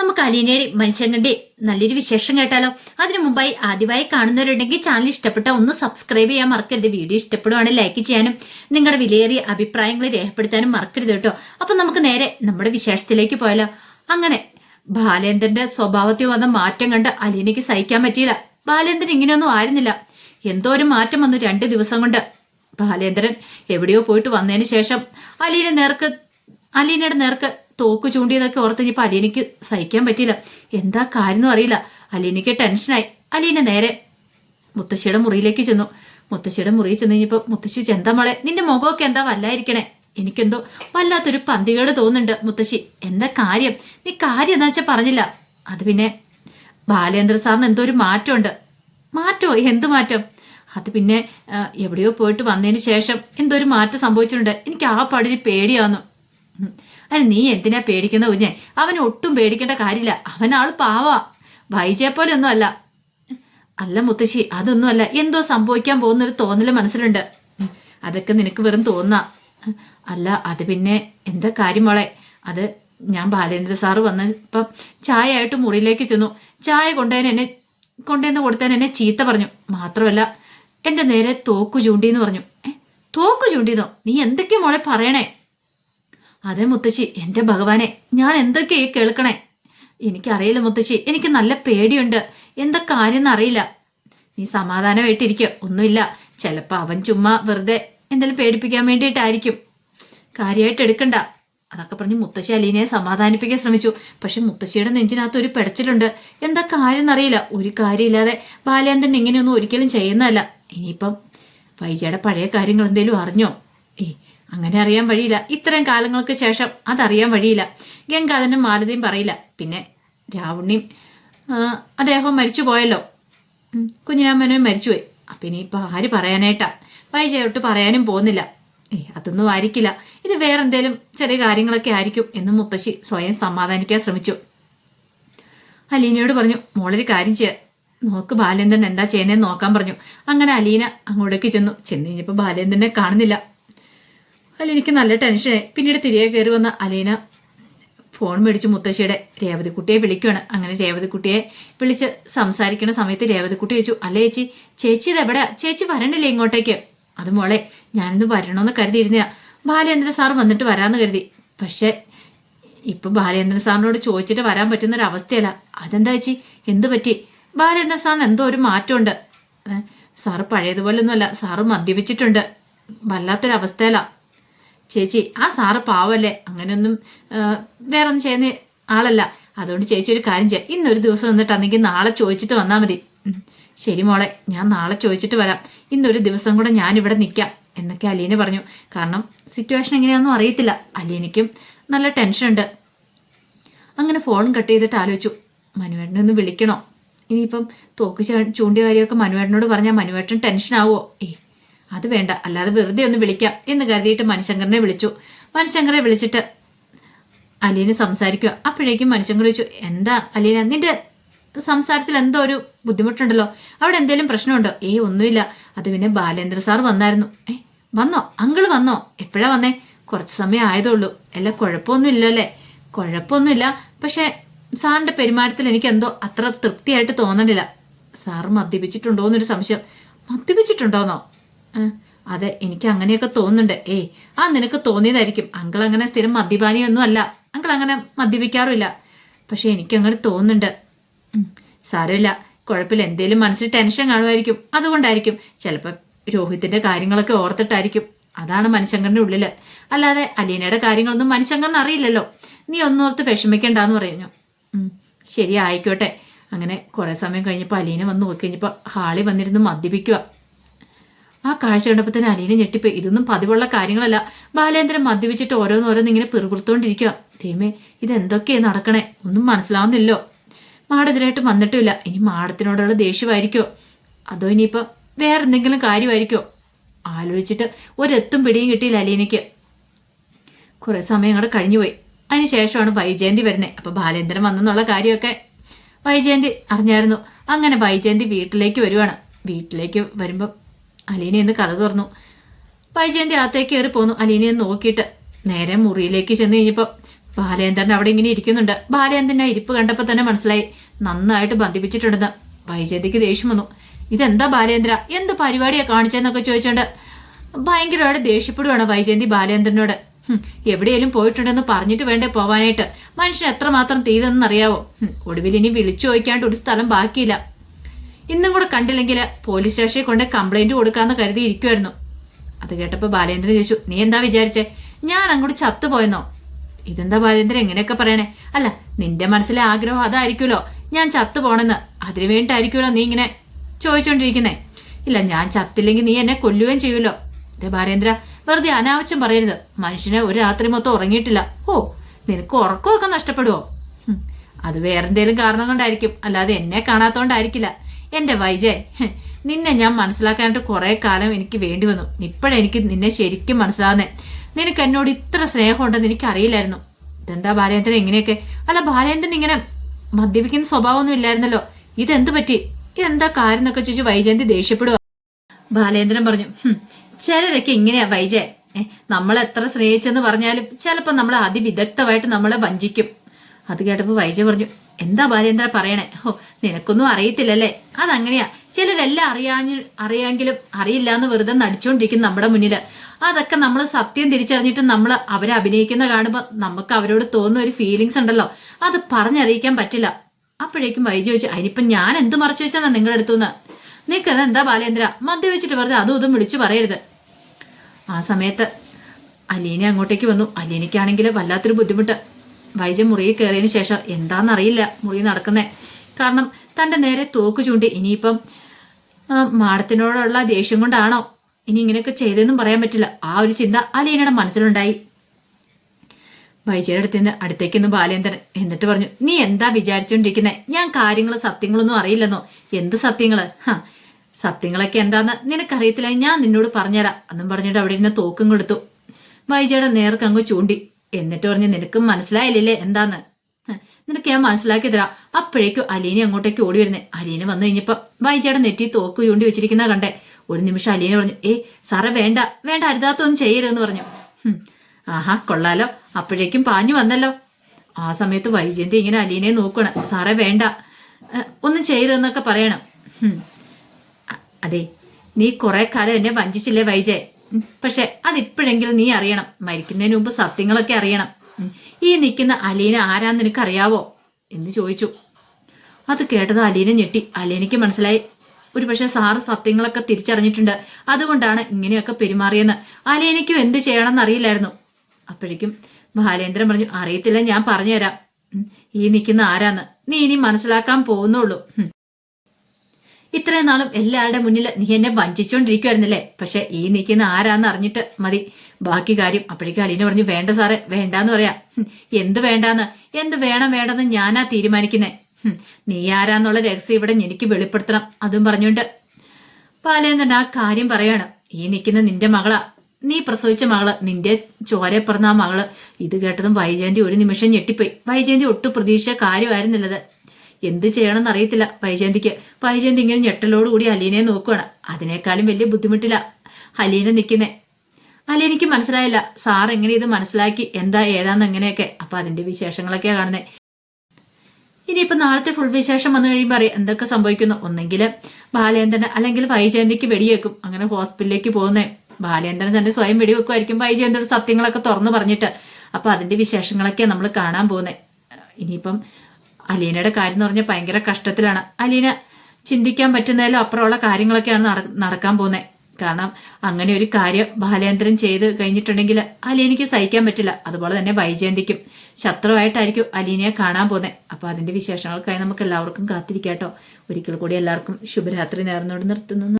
നമുക്ക് അലീനയുടെ മനുഷ്യങ്ങളുടെ നല്ലൊരു വിശേഷം കേട്ടാലോ? അതിനു മുമ്പായി ആദ്യമായി കാണുന്നവരുണ്ടെങ്കിൽ ചാനൽ ഇഷ്ടപ്പെട്ട ഒന്ന് സബ്സ്ക്രൈബ് ചെയ്യാൻ മറക്കരുത്. വീഡിയോ ഇഷ്ടപ്പെടുവാണെങ്കിൽ ലൈക്ക് ചെയ്യാനും നിങ്ങളുടെ വിലയേറിയ അഭിപ്രായങ്ങൾ രേഖപ്പെടുത്താനും മറക്കരുത് കേട്ടോ. അപ്പൊ നമുക്ക് നേരെ നമ്മുടെ വിശേഷത്തിലേക്ക് പോയാലോ? അങ്ങനെ ബാലേന്ദ്രന്റെ സ്വഭാവത്തിൽ വന്ന മാറ്റം കണ്ട് അലീനയ്ക്ക് സഹിക്കാൻ പറ്റിയില്ല. ബാലേന്ദ്രൻ ഇങ്ങനെയൊന്നും ആയിരുന്നില്ല. എന്തോ ഒരു മാറ്റം വന്നു രണ്ട് ദിവസം കൊണ്ട്. ബാലേന്ദ്രൻ എവിടെയോ പോയിട്ട് വന്നതിന് ശേഷം അലീന നേർക്ക് അലീനയുടെ നേർക്ക് തോക്ക് ചൂണ്ടിയതൊക്കെ ഓർത്ത് ഇനിയിപ്പോൾ അലീനയ്ക്ക് സഹിക്കാൻ പറ്റിയില്ല. എന്താ കാര്യം അറിയില്ല. അലീനയ്ക്ക് ടെൻഷനായി. അലീന നേരെ മുത്തശ്ശിയുടെ മുറിയിലേക്ക് ചെന്നു. മുത്തശ്ശിയുടെ മുറിയിൽ ചെന്ന് കഴിഞ്ഞപ്പോൾ മുത്തശ്ശി ചെന്താ മോളെ? നിന്റെ മുഖമൊക്കെ എന്താ വല്ലായിരിക്കണേ? എനിക്കെന്തോ വല്ലാത്തൊരു പന്തികേട് തോന്നുന്നുണ്ട് മുത്തശ്ശി. എന്താ കാര്യം? നീ കാര്യം എന്താ വെച്ചാൽ പറഞ്ഞില്ല. അത് പിന്നെ ബാലേന്ദ്ര സാറിന് എന്തോ ഒരു മാറ്റമുണ്ട്. മാറ്റോ എന്ത് മാറ്റം? അത് പിന്നെ എവിടെയോ പോയിട്ട് വന്നതിന് ശേഷം എന്തോ ഒരു മാറ്റം സംഭവിച്ചിട്ടുണ്ട്. എനിക്ക് ആ പാടിന് പേടിയാവുന്നു. അല്ല നീ എന്തിനാ പേടിക്കുന്ന കുഞ്ഞെ? അവൻ ഒട്ടും പേടിക്കേണ്ട കാര്യമില്ല. ആൾ പാവാ. വൈജയെ പോലെ ഒന്നും അല്ല അല്ല മുത്തശ്ശി അതൊന്നുമല്ല. എന്തോ സംഭവിക്കാൻ പോകുന്നൊരു തോന്നൽ മനസ്സിലുണ്ട്. അതൊക്കെ നിനക്ക് വെറും തോന്നാ. അല്ല അത് പിന്നെ എന്താ കാര്യം മോളെ? അത് ഞാൻ ബാലേന്ദ്ര സാറ് വന്നപ്പം ചായ ആയിട്ട് മുറിയിലേക്ക് ചെന്നു. ചായ കൊണ്ടുവന്ന് എന്നെ കൊണ്ടുവന്ന് കൊടുത്താൻ എന്നെ ചീത്ത പറഞ്ഞു. മാത്രമല്ല എന്റെ നേരെ തോക്കു ചൂണ്ടിയെന്ന് പറഞ്ഞു. തോക്കു ചൂണ്ടിയെന്നോ നീ എന്തൊക്കെയാ മോളെ പറയണേ? അതെ മുത്തശ്ശി എന്റെ ഭഗവാനെ ഞാൻ എന്തൊക്കെയാ കേൾക്കണേ? എനിക്കറിയില്ല മുത്തശ്ശി എനിക്ക് നല്ല പേടിയുണ്ട്. എന്താ കാര്യം അറിയില്ല. നീ സമാധാനമായിട്ടിരിക്കുക ഒന്നുമില്ല. ചിലപ്പോൾ അവൻ ചുമ്മാ വെറുതെ എന്തെങ്കിലും പേടിപ്പിക്കാൻ വേണ്ടിയിട്ടായിരിക്കും. കാര്യമായിട്ട് എടുക്കണ്ട. അതൊക്കെ പറഞ്ഞ് മുത്തശ്ശി അലീനയെ സമാധാനിപ്പിക്കാൻ ശ്രമിച്ചു. പക്ഷെ മുത്തശ്ശിയുടെ നെഞ്ചിനകത്ത് ഒരു പിടച്ചിലുണ്ട്. എന്താ കാര്യം എന്നറിയില്ല ഒരു കാര്യമില്ലാതെ ബാലേന്ദ്രൻ ഇങ്ങനെയൊന്നും ഒരിക്കലും ചെയ്യുന്നതല്ല. ഇനിയിപ്പം വൈജയുടെ പഴയ കാര്യങ്ങൾ എന്തെങ്കിലും അറിഞ്ഞോ? ഏ അങ്ങനെ അറിയാൻ വഴിയില്ല. ഇത്രയും കാലങ്ങൾക്ക് ശേഷം അതറിയാൻ വഴിയില്ല. ഗംഗാധനും മാലതിയും പറയില്ല. പിന്നെ രാവുണ്ണിയും അദ്ദേഹം മരിച്ചു പോയല്ലോ. കുഞ്ഞിരാമനും മരിച്ചുപോയി. അപ്പം ഇനിയിപ്പോൾ ആര് പറയാനായിട്ടാ? വൈജയോട്ട് പറയാനും പോകുന്നില്ല. ഏ അതൊന്നും ആയിരിക്കില്ല. ഇത് വേറെ എന്തേലും ചെറിയ കാര്യങ്ങളൊക്കെ ആയിരിക്കും എന്ന് മുത്തശ്ശി സ്വയം സമാധാനിക്കാൻ ശ്രമിച്ചു. അലീനയോട് പറഞ്ഞു മോളൊരു കാര്യം ചെയ്യുക നോക്ക് ബാലേന്ദ്രൻ എന്താ ചെയ്യുന്നതെന്ന് നോക്കാൻ പറഞ്ഞു. അങ്ങനെ അലീന അങ്ങോട്ടേക്ക് ചെന്നു. ചെന്ന് കഴിഞ്ഞപ്പോൾ ബാലേന്ദ്രനെ കാണുന്നില്ല. അലീനയ്ക്ക് നല്ല ടെൻഷനായി പിന്നീട് തിരികെ കയറി വന്ന അലീന ഫോൺ മേടിച്ച് മുത്തശ്ശിയുടെ രേവതിക്കുട്ടിയെ വിളിക്കുകയാണ് അങ്ങനെ രേവതിക്കുട്ടിയെ വിളിച്ച് സംസാരിക്കുന്ന സമയത്ത് രേവതിക്കുട്ടി ചോദിച്ചു അല്ല ചേച്ചി ചേച്ചി എവിടെ ചേച്ചി വരണില്ലേ ഇങ്ങോട്ടേക്ക്? അത് മോളെ ഞാനിന്ന് വരണമെന്ന് കരുതിയിരുന്ന ബാലേന്ദ്ര സാർ വന്നിട്ട് വരാമെന്ന് കരുതി. പക്ഷേ ഇപ്പം ബാലേന്ദ്രൻ സാറിനോട് ചോദിച്ചിട്ട് വരാൻ പറ്റുന്ന ഒരു അവസ്ഥയല്ല അതെന്താ ചേച്ചി? എന്ത് പറ്റി? ബാലേന്ദ്ര സാറിന് എന്തോ ഒരു മാറ്റമുണ്ട്. സാറ് പഴയതുപോലെ പഴയതുപോലൊന്നുമല്ല. സാറ് മദ്യപിച്ചിട്ടുണ്ട്. വല്ലാത്തൊരവസ്ഥയല്ല. ചേച്ചി ആ സാറ് പാവല്ലേ? അങ്ങനെയൊന്നും വേറൊന്നും ചെയ്യുന്ന ആളല്ല. അതുകൊണ്ട് ചേച്ചി ഒരു കാര്യം ചെയ്യാം. ഇന്നൊരു ദിവസം നിന്നിട്ടാണെങ്കിൽ നാളെ ചോദിച്ചിട്ട് വന്നാൽ മതി. ശരി മോളെ ഞാൻ നാളെ ചോദിച്ചിട്ട് വരാം. ഇന്നൊരു ദിവസം കൂടെ ഞാൻ ഇവിടെ നിൽക്കാം എന്നൊക്കെ അലീന പറഞ്ഞു. കാരണം സിറ്റുവേഷൻ എങ്ങനെയാണെന്നും അറിയത്തില്ല. അലീനയ്ക്കും നല്ല ടെൻഷനുണ്ട് അങ്ങനെ ഫോൺ കട്ട് ചെയ്തിട്ട് ആലോചിച്ചു. മനുവേട്ടനെ ഒന്ന് വിളിക്കണോ? ഇനിയിപ്പം തോക്ക് ചൂണ്ടി ചൂണ്ടിയ കാര്യമൊക്കെ മനുവേട്ടനോട് പറഞ്ഞാൽ മനുവേട്ടൻ ടെൻഷനാവോ ഏയ് അത് വേണ്ട അല്ലാതെ വെറുതെ ഒന്ന് വിളിക്കാം എന്ന് കരുതിയിട്ട് മനുശങ്കറിനെ വിളിച്ചു. മനുശങ്കറെ വിളിച്ചിട്ട് അലീന് സംസാരിക്കുക. അപ്പോഴേക്കും മനുശങ്കർ ചോദിച്ചു എന്താ അലീന നിന്റെ സംസാരത്തിൽ എന്തോ ഒരു ബുദ്ധിമുട്ടുണ്ടല്ലോ? അവിടെ എന്തെങ്കിലും പ്രശ്നമുണ്ടോ? ഏയ് ഒന്നുമില്ല. അത് പിന്നെ ബാലേന്ദ്ര സാർ വന്നായിരുന്നു. ഏ വന്നോ? അങ്കിൾ വന്നോ? എപ്പോഴാ വന്നേ? കുറച്ച് സമയം ആയതേ ഉള്ളൂ അല്ല കുഴപ്പമൊന്നും ഇല്ലല്ലേ കുഴപ്പമൊന്നുമില്ല. പക്ഷേ സാറിന്റെ പെരുമാറ്റത്തിൽ എനിക്ക് എന്തോ അത്ര തൃപ്തിയായിട്ട് തോന്നണില്ല. സാർ മദ്യപിച്ചിട്ടുണ്ടോ എന്നൊരു സംശയം. മദ്യപിച്ചിട്ടുണ്ടോന്നോ? ഏ, അതെ എനിക്ക് അങ്ങനെയൊക്കെ തോന്നുന്നുണ്ട്. ഏയ് ആ നിനക്ക് തോന്നിയതായിരിക്കും. അങ്കിൾ അങ്ങനെ സ്ഥിരം മദ്യപാനിയൊന്നും അല്ല. അങ്കിൾ അങ്ങനെ മദ്യപിക്കാറുമില്ല. പക്ഷെ എനിക്ക് അങ്ങനെ തോന്നുന്നുണ്ട് സാരമില്ല. കുഴപ്പമില്ല. എന്തേലും മനസ്സിൽ ടെൻഷൻ കാണുമായിരിക്കും. അതുകൊണ്ടായിരിക്കും. ചിലപ്പോൾ രോഹിത്തിന്റെ കാര്യങ്ങളൊക്കെ ഓർത്തിട്ടായിരിക്കും. അതാണ് മനുശങ്കറിന്റെ ഉള്ളിൽ. അല്ലാതെ അലീനയുടെ കാര്യങ്ങളൊന്നും മനുശങ്കറിന് അറിയില്ലല്ലോ. നീ ഒന്നോർത്ത് വിഷമിക്കണ്ടെന്ന് പറയുന്നു. ശരി ആയിക്കോട്ടെ. അങ്ങനെ കുറെ സമയം കഴിഞ്ഞപ്പോൾ അലീന വന്ന് നോക്കി കഴിഞ്ഞപ്പോൾ ഹാളി വന്നിരുന്ന് മദ്യപിക്കുക ആ കാഴ്ച കണ്ടപ്പോൾ തന്നെ അലീന ഞെട്ടിപ്പോയി. ഇതൊന്നും പതിവുള്ള കാര്യങ്ങളല്ല. ബാലേന്ദ്രൻ മദ്യപിച്ചിട്ട് ഓരോന്നോരോന്ന് ഇങ്ങനെ പിറുപിറുത്തോണ്ടിരിക്കുക ദൈവമേ ഇതെന്തൊക്കെയാ നടക്കണേ? ഒന്നും മനസ്സിലാവുന്നില്ലോ. മാടെതിരായിട്ട് വന്നിട്ടില്ല ഇനി മാടത്തിനോടുള്ള ദേഷ്യമായിരിക്കോ? അതോ ഇനിയിപ്പോൾ വേറെ എന്തെങ്കിലും കാര്യമായിരിക്കോ? ആലോചിച്ചിട്ട് ഒരെത്തും പിടിയും കിട്ടിയില്ല അലീനയ്ക്ക്. കുറേ സമയം അങ്ങോട്ട് കഴിഞ്ഞുപോയി. അതിന് ശേഷമാണ് വൈജയന്തി വരുന്നത്. അപ്പോൾ ബാലേന്ദ്രൻ വന്നെന്നുള്ള കാര്യമൊക്കെ വൈജയന്തി അറിഞ്ഞായിരുന്നു. അങ്ങനെ വൈജയന്തി വീട്ടിലേക്ക് വരുവാണ്. വീട്ടിലേക്ക് വരുമ്പോൾ അലീന എന്ന് കഥ തുറന്നു. വൈജയന്തി അകത്തേക്ക് കയറി പോന്നു. അലീനയെ നോക്കിയിട്ട് നേരെ മുറിയിലേക്ക് ചെന്ന് കഴിഞ്ഞപ്പോൾ ബാലേന്ദ്രൻ അവിടെ ഇങ്ങനെ ഇരിക്കുന്നുണ്ട്. ബാലേന്ദ്രൻ ആ ഇരിപ്പ് കണ്ടപ്പോൾ തന്നെ മനസ്സിലായി. നന്നായിട്ട് ബന്ധിപ്പിച്ചിട്ടുണ്ടെന്ന്. വൈജയന്തിക്ക് ദേഷ്യം വന്നു. ഇതെന്താ ബാലേന്ദ്ര? എന്ത് പരിപാടിയാ കാണിച്ചതെന്നൊക്കെ ചോദിച്ചോണ്ട് ഭയങ്കരമായിട്ട് ദേഷ്യപ്പെടുവാണ് വൈജയന്തി ബാലേന്ദ്രനോട്. എവിടെയെങ്കിലും പോയിട്ടുണ്ടെന്ന് പറഞ്ഞിട്ട് വേണ്ടേ പോവാനായിട്ട്? മനുഷ്യൻ എത്രമാത്രം മാത്രം അറിയാവോ ഒടുവിൽ ഇനി വിളിച്ചു ചോദിക്കാണ്ട് ഒരു സ്ഥലം ബാക്കിയില്ല. ഇന്നും കൂടെ കണ്ടില്ലെങ്കിൽ പോലീസ് സ്റ്റേഷനിൽ കൊണ്ട് കംപ്ലൈന്റ് കൊടുക്കാന്ന് കരുതി ഇരിക്കുമായിരുന്നു അത് കേട്ടപ്പോൾ ബാലേന്ദ്രൻ ചോദിച്ചു നീ എന്താ വിചാരിച്ചേ? ഞാൻ അങ്ങോട്ട് ചത്തുപോയെന്നോ ഇതെന്താ ബാലേന്ദ്രൻ എങ്ങനെയൊക്കെ പറയണേ? അല്ല നിന്റെ മനസ്സിലെ ആഗ്രഹം അതായിരിക്കുമല്ലോ. ഞാൻ ചത്തുപോണെന്ന് അതിനു വേണ്ടിയിട്ടായിരിക്കുമല്ലോ നീ ഇങ്ങനെ ചോദിച്ചോണ്ടിരിക്കുന്നേ. ഇല്ല ഞാൻ ചത്തില്ലെങ്കിൽ നീ എന്നെ കൊല്ലുകയും ചെയ്യുമല്ലോ. അതെ ബാലേന്ദ്ര വെറുതെ അനാവശ്യം പറയരുത്. മനുഷ്യനെ ഒരു രാത്രി മൊത്തം ഉറങ്ങിയിട്ടില്ല. ഓ നിനക്ക് ഉറക്കമൊക്കെ നഷ്ടപ്പെടുവോ? അത് വേറെന്തേലും കാരണം കൊണ്ടായിരിക്കും. അല്ലാതെ എന്നെ കാണാത്തോണ്ടായിരിക്കില്ല. എന്റെ വൈജയ് നിന്നെ ഞാൻ മനസ്സിലാക്കാനായിട്ട് കുറേ കാലം എനിക്ക് വേണ്ടി വന്നു. ഇപ്പോഴെനിക്ക് നിന്നെ ശരിക്കും മനസ്സിലാവുന്നേ. നിനക്ക് എന്നോട് ഇത്ര സ്നേഹമുണ്ടെന്ന് എനിക്ക് അറിയില്ലായിരുന്നു ഇതെന്താ ബാലേന്ദ്രൻ എങ്ങനെയൊക്കെ അല്ല ബാലേന്ദ്രൻ ഇങ്ങനെ മദ്യപിക്കുന്ന സ്വഭാവമൊന്നും ഇല്ലായിരുന്നല്ലോ. ഇതെന്ത് പറ്റി? ഇതെന്താ കാര്യം എന്നൊക്കെ ചോദിച്ചു വൈജയന്തി ദേഷ്യപ്പെടുക ബാലേന്ദ്രൻ പറഞ്ഞു "ഹും, ചിലരൊക്കെ ഇങ്ങനെയാ വൈജയ് നമ്മൾ എത്ര സ്നേഹിച്ചെന്ന് പറഞ്ഞാലും ചിലപ്പോൾ നമ്മൾ അതിവിദഗ്ധമായിട്ട് നമ്മളെ വഞ്ചിക്കും. അത് കേട്ടപ്പോൾ വൈജയ് പറഞ്ഞു എന്താ ബാലേന്ദ്ര പറയണേ? ഹോ നിനക്കൊന്നും അറിയത്തില്ലല്ലേ? അതങ്ങനെയാ. ചിലരെല്ലാം അറിയാഞ്ഞ അറിയാമെങ്കിലും അറിയില്ല എന്ന് വെറുതെ നടിച്ചുകൊണ്ടിരിക്കും നമ്മുടെ മുന്നിൽ അതൊക്കെ നമ്മൾ സത്യം തിരിച്ചറിഞ്ഞിട്ട് നമ്മൾ അവരെ അഭിനയിക്കുന്ന കാണുമ്പോൾ നമുക്ക് അവരോട് തോന്നുന്ന ഒരു ഫീലിങ്സ് ഉണ്ടല്ലോ. അത് പറഞ്ഞറിയിക്കാൻ പറ്റില്ല. അപ്പോഴേക്കും വൈജി ചോദിച്ചു അതിനിപ്പം ഞാൻ എന്ത് മറച്ചു വെച്ചാന്നാ നിങ്ങളുടെ അടുത്തുനിന്ന്? നിനക്കത് എന്താ ബാലേന്ദ്ര? മദ്യവെച്ചിട്ട് വെറുതെ അതും ഇതും വിളിച്ചു പറയരുത്. ആ സമയത്ത് അലീന അങ്ങോട്ടേക്ക് വന്നു. അലീനയ്ക്കാണെങ്കിൽ വല്ലാത്തൊരു ബുദ്ധിമുട്ട്. വൈജ മുറിയിൽ കയറിയതിന് ശേഷം എന്താണെന്നറിയില്ല മുറി നടക്കുന്നേ. കാരണം തന്റെ നേരെ തോക്ക് ചൂണ്ടി ഇനിയിപ്പം മാഡത്തിനോടുള്ള ദേഷ്യം കൊണ്ടാണോ ഇനി ഇങ്ങനെയൊക്കെ ചെയ്തതെന്നും പറയാൻ പറ്റില്ല. ആ ഒരു ചിന്ത അലീനയുടെ മനസ്സിലുണ്ടായി. വൈജയുടെ അടുത്ത് നിന്ന് ബാലേന്ദ്രൻ. എന്നിട്ട് പറഞ്ഞു നീ എന്താ വിചാരിച്ചുകൊണ്ടിരിക്കുന്നത് ഞാൻ കാര്യങ്ങൾ സത്യങ്ങളൊന്നും അറിയില്ലെന്നോ? എന്ത് സത്യങ്ങൾ? ഹാ സത്യങ്ങളൊക്കെ എന്താന്ന് നിനക്കറിയത്തില്ല. ഞാൻ നിന്നോട് പറഞ്ഞുതരാം. എന്നും പറഞ്ഞിട്ട് അവിടെ ഇരുന്ന് തോക്കും കൊടുത്തു. വൈജയുടെ നേർക്കങ്ങ് ചൂണ്ടി. എന്നിട്ട് പറഞ്ഞ് നിനക്കും മനസ്സിലായില്ലേ എന്താന്ന്? നിനക്ക് ഞാൻ മനസ്സിലാക്കി തരാം അപ്പോഴേക്കും അലീനെ അങ്ങോട്ടേക്ക് ഓടി വരുന്നേ. അലീന വന്നു കഴിഞ്ഞപ്പോ വൈജയുടെ നെറ്റി തോക്ക് ചൂണ്ടി വെച്ചിരിക്കുന്ന കണ്ടേ. ഒരു നിമിഷം അലീന പറഞ്ഞു ഏ സാറേ വേണ്ട വേണ്ട അരുതാത്തൊന്നും ചെയ്യരുതെന്ന് പറഞ്ഞു. ആഹാ കൊള്ളാലോ. അപ്പോഴേക്കും പാഞ്ഞു വന്നല്ലോ. ആ സമയത്ത് വൈജയന്തി ഇങ്ങനെ അലീനെ നോക്കണം സാറേ വേണ്ട. ഒന്നും ചെയ്യരുതെന്നൊക്കെ പറയണം. അതെ. നീ കുറെ കാലം എന്നെ വഞ്ചിച്ചില്ലേ വൈജയ്? പക്ഷെ അതിപ്പോഴെങ്കിലും നീ അറിയണം. മരിക്കുന്നതിന് മുമ്പ് സത്യങ്ങളൊക്കെ അറിയണം. ഈ നിൽക്കുന്ന അലീന ആരാന്ന് നിനക്ക് അറിയാവോ എന്ന് ചോദിച്ചു. അത് കേട്ടത് അലീന ഞെട്ടി. അലീനയ്ക്ക് മനസ്സിലായി. ഒരു പക്ഷെ സാറ് സത്യങ്ങളൊക്കെ തിരിച്ചറിഞ്ഞിട്ടുണ്ട്. അതുകൊണ്ടാണ് ഇങ്ങനെയൊക്കെ പെരുമാറിയെന്ന്. അലീനയ്ക്കും എന്ത് ചെയ്യണമെന്ന് അറിയില്ലായിരുന്നു. അപ്പോഴേക്കും ബാലേന്ദ്രൻ പറഞ്ഞു അറിയത്തില്ല ഞാൻ പറഞ്ഞുതരാം. ഈ നിൽക്കുന്ന ആരാന്ന്. നീ ഇനി മനസ്സിലാക്കാൻ പോകുന്നുള്ളൂ. ഇത്രയും നാളും എല്ലാവരുടെ മുന്നിൽ നീ എന്നെ വഞ്ചിച്ചുകൊണ്ടിരിക്കുവായിരുന്നില്ലേ പക്ഷെ ഈ നിൽക്കുന്ന ആരാന്ന് അറിഞ്ഞിട്ട് മതി. ബാക്കി കാര്യം അപ്പോഴേക്കും അലീന പറഞ്ഞു വേണ്ട സാറേ വേണ്ടാന്ന് പറയാ. എന്ത് വേണ്ടാന്ന്? എന്ത് വേണം വേണ്ടെന്ന് ഞാനാ തീരുമാനിക്കുന്നേ? നീ ആരാന്നുള്ള രഹസ്യം ഇവിടെ എനിക്ക് വെളിപ്പെടുത്തണം. അതും പറഞ്ഞുകൊണ്ട് പാലേന്ദ്രൻ ആ കാര്യം പറയാണ്. ഈ നിൽക്കുന്ന നിന്റെ മകളാ. നീ പ്രസവിച്ച മകൾ നിന്റെ ചോരെ പിറന്ന ആ മകൾ. ഇത് കേട്ടതും വൈജയന്തി ഒരു നിമിഷം ഞെട്ടിപ്പോയി. വൈജയന്തി ഒട്ടും പ്രതീക്ഷ കാര്യമായിരുന്നില്ലത്. എന്ത് ചെയ്യണമെന്ന് അറിയത്തില്ല വൈജയന്തിക്ക്. വൈജയന്തി ഇങ്ങനെ ഞെട്ടലോടുകൂടി അലീനയെ നോക്കുകയാണ് അതിനേക്കാളും വലിയ ബുദ്ധിമുട്ടില്ല അലീന നിൽക്കുന്നേ അലീനയ്ക്ക് മനസ്സിലായില്ല. സാർ എങ്ങനെ ഇത് മനസ്സിലാക്കി? എന്താ ഏതാന്ന് എങ്ങനെയൊക്കെ. അപ്പൊ അതിന്റെ വിശേഷങ്ങളൊക്കെയാ കാണുന്നത് ഇനിയിപ്പോ നാളത്തെ ഫുൾ വിശേഷം വന്നു കഴിയുമ്പോൾ അറിയാം എന്തൊക്കെ സംഭവിക്കുന്നു. ഒന്നെങ്കിൽ ബാലേന്ദ്രൻ അല്ലെങ്കിൽ വൈജയന്തിക്ക് വെടിയേക്കും അങ്ങനെ ഹോസ്പിറ്റലിലേക്ക് പോകുന്നേ. ബാലേന്ദ്രൻ തന്നെ സ്വയം വെടിവെക്കുമായിരിക്കും വൈജയന്തിയുടെ സത്യങ്ങളൊക്കെ തുറന്നു പറഞ്ഞിട്ട്. അപ്പൊ അതിന്റെ വിശേഷങ്ങളൊക്കെയാണ് നമ്മൾ കാണാൻ പോകുന്നത് ഇനിയിപ്പം അലീനയുടെ കാര്യം എന്ന് പറഞ്ഞാൽ ഭയങ്കര കഷ്ടത്തിലാണ്. അലീന ചിന്തിക്കാൻ പറ്റുന്നതിലും അപ്പുറമുള്ള കാര്യങ്ങളൊക്കെയാണ് നട- നടക്കാൻ പോകുന്നത് കാരണം അങ്ങനെ ഒരു കാര്യം ബാലേന്ദ്രൻ ചെയ്ത് കഴിഞ്ഞിട്ടുണ്ടെങ്കിൽ അലീനയ്ക്ക് സഹിക്കാൻ പറ്റില്ല. അതുപോലെ തന്നെ വൈജയന്തിക്കും ശത്രുവായിട്ടായിരിക്കും അലീനയെ കാണാൻ പോകുന്നത് അപ്പോൾ അതിന്റെ വിശേഷങ്ങൾക്കായി നമുക്ക് എല്ലാവർക്കും കാത്തിരിക്കാട്ടോ. ഒരിക്കൽ കൂടി എല്ലാവർക്കും ശുഭരാത്രി നേർന്നോട് നിർത്തുന്നു.